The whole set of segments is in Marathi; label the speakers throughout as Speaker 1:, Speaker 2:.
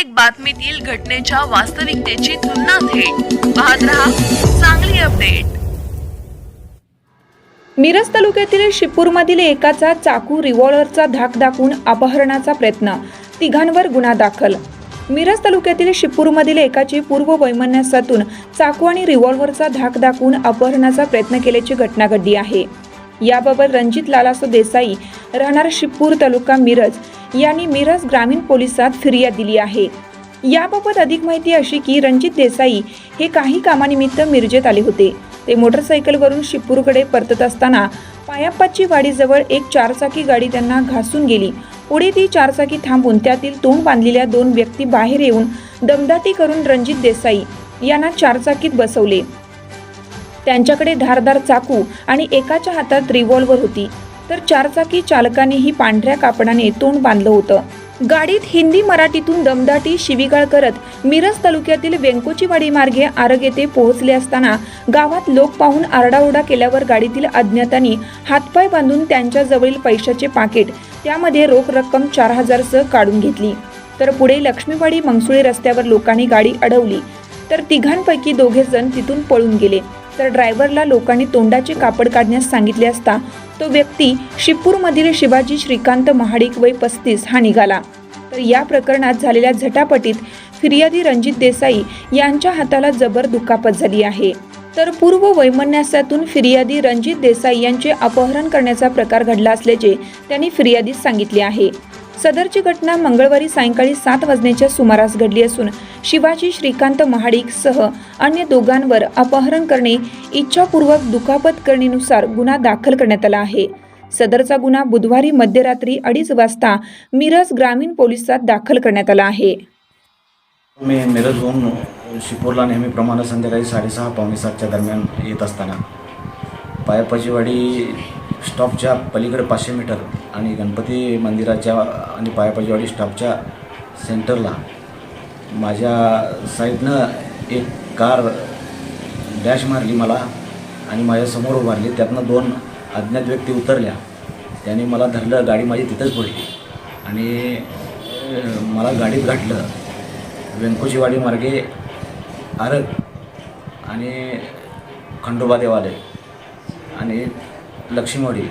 Speaker 1: प्रत्येक बातमीतील घटनेच्या वास्तविकतेची तुलना थेट. पाहत रहा चांगली अपडेट.
Speaker 2: मिरज तालुक्यातील शिपूरमधील एकाचा चाकू रिव्हॉल्व्हरचा धाक दाखवून अपहरणाचा प्रयत्न. तिघांवर गुन्हा दाखल. मिरज तालुक्यातील शिपूरमधील एकाची पूर्व वैमनस्यातून चाकू आणि रिव्हॉल्व्हरचा धाक दाखवून अपहरणाचा प्रयत्न केल्याची घटना घडली आहे. याबाबत रणजित लालासो देसाई राहणार शिपूर तालुका मिरज यांनी मिरज ग्रामीण पोलिसात फिर्याद दिली आहे. याबाबत अधिक माहिती अशी की रणजित देसाई हे काही कामानिमित्त मिरजेत आले होते. ते मोटरसायकलवरून शिपूरकडे परतत असताना पायाप्पाची वाडीजवळ एक चारचाकी गाडी त्यांना घासून गेली. पुढे ती चारचाकी थांबून त्यातील तोंड बांधलेल्या दोन व्यक्ती बाहेर येऊन दमदाटी करून रणजित देसाई यांना चारचाकीत बसवले. त्यांच्याकडे धारदार चाकू आणि एकाच्या हातात रिव्हॉल्व्हर होती. तर चारचाकी चालकानेही पांढऱ्या कापडाने तोंड बांधलं होतं. गाडीत हिंदी मराठीतून दमदाटी शिवीगाळ करत मिरज तालुक्यातील वेंकोचीवाडी मार्गे आरग येथे पोहोचले असताना गावात लोक पाहून आरडाओरडा केल्यावर गाडीतील अज्ञातांनी हातपाय बांधून त्यांच्याजवळील पैशाचे पाकिट त्यामध्ये रोख रक्कम चार हजारसह काढून घेतली. तर पुढे लक्ष्मीवाडी मंगसुळी रस्त्यावर लोकांनी गाडी अडवली. तर तिघांपैकी दोघे जण तिथून पळून गेले. तर ड्रायव्हरला लोकांनी तोंडाचे कापड काढण्यास सांगितले असता तो व्यक्ती शिपूरमधील शिवाजी श्रीकांत महाडिक वय पस्तीस हा निघाला. तर या प्रकरणात झालेल्या झटापटीत फिर्यादी रणजित देसाई यांच्या हाताला जबर दुखापत झाली आहे. तर पूर्व वैमनस्यातून फिर्यादी रणजित देसाई यांचे अपहरण करण्याचा प्रकार घडला असल्याचे त्यांनी फिर्यादीत सांगितले आहे. सदरची घटना मंगळवारी सायंकाळी सात वाजण्याच्या सुमारास घडली असून शिवाजी श्रीकांत महाडिक सह अन्य दोघांवर अपहरण करणे इच्छापूर्वक दुखापत करणेनुसार गुन्हा दाखल करण्यात आला आहे. सदरचा गुन्हा बुधवारी मध्यरात्री अडीच वाजता मिरज ग्रामीण पोलिसात दाखल करण्यात आला आहे.
Speaker 3: मी मिरजहून शिपूरला नेहमीप्रमाणे संध्याकाळी साडेसहा पावणे सातच्या दरम्यान येत असताना. पायपाचीवाडी स्टॉपच्या पलीकडे पाचशे मीटर आणि गणपती मंदिराच्या आणि पायापाजीवाडी स्टॉपच्या सेंटरला माझ्या साईडनं एक कार डॅश मारली मला आणि माझ्यासमोर उभारली त्यातनं दोन अज्ञात व्यक्ती उतरल्या. त्यांनी मला धरलं गाडी माझी तिथंच पडली. आणि मला गाडीत गाठलं. व्यंकोचीवाडी मार्गे आरग आणि खंडोबा देवालय आणि लक्ष्मीवाडी.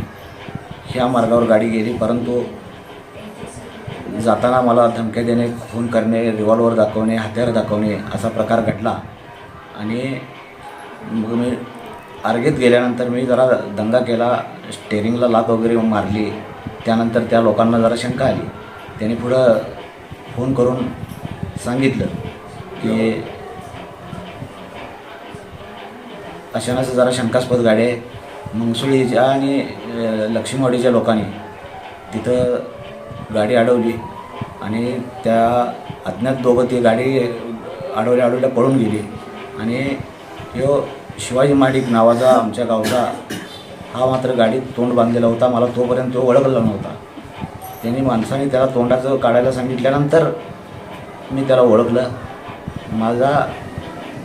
Speaker 3: ह्या मार्गावर गाडी गेली परंतु जाताना मला धमक्या देणे खून करणे रिव्हॉल्वर दाखवणे हत्यार दाखवणे असा प्रकार घडला. आणि मग मी आर्गेत गेल्यानंतर मी जरा दंगा केला स्टेरिंगला लात वगैरे मारली. त्यानंतर त्या लोकांना जरा शंका आली. त्यांनी पुढं फोन करून सांगितलं की अशानं जरा शंकास्पद गाडी आहे. मंगसुळीच्या आणि लक्ष्मीवाडीच्या लोकांनी तिथं गाडी अडवली आणि त्या अज्ञात दोघं ती गाडी अडवल्या अडवल्या पळून गेली. आणि यो शिवाजी महाडिक नावाचा आमच्या गावचा हा मात्र गाडीत तोंड बांधलेला होता. मला तोपर्यंत तो ओळखला नव्हता. त्यांनी माणसाने त्याला तोंडाचं काढायला सांगितल्यानंतर मी त्याला ओळखलं. माझा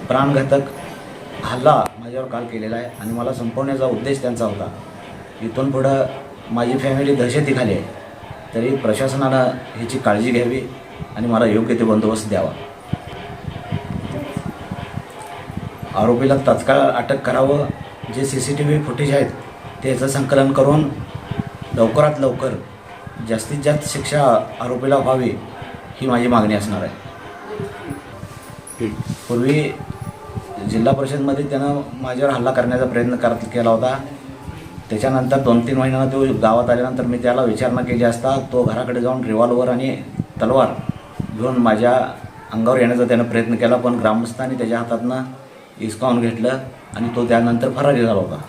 Speaker 3: प्राणघातक हल्ला माझ्यावर काल केलेला आहे आणि मला संपवण्याचा उद्देश त्यांचा होता. इथून पुढं माझी फॅमिली दहशतीखाली आहे. तरी प्रशासनानं ह्याची काळजी घ्यावी आणि मला योग्य ते बंदोबस्त द्यावा. आरोपीला तत्काळ अटक करावं. जे C C T V footage आहेत त्याचं संकलन करून लवकरात लवकर जास्तीत जास्त शिक्षा आरोपीला व्हावी ही माझी मागणी असणार आहे. पूर्वी जिल्हा परिषदमध्ये त्यानं माझ्यावर हल्ला करण्याचा प्रयत्न करत केला होता. त्याच्यानंतर दोन तीन महिन्यानं तो गावात आल्यानंतर मी त्याला विचारणा केली असता तो घराकडे जाऊन रिव्हॉल्वर आणि तलवार घेऊन माझ्या अंगावर येण्याचा त्यानं प्रयत्न केला पण ग्रामस्थांनी त्याच्या हातातनं हिसकावून घेतलं आणि तो त्यानंतर फरारी झाला होता.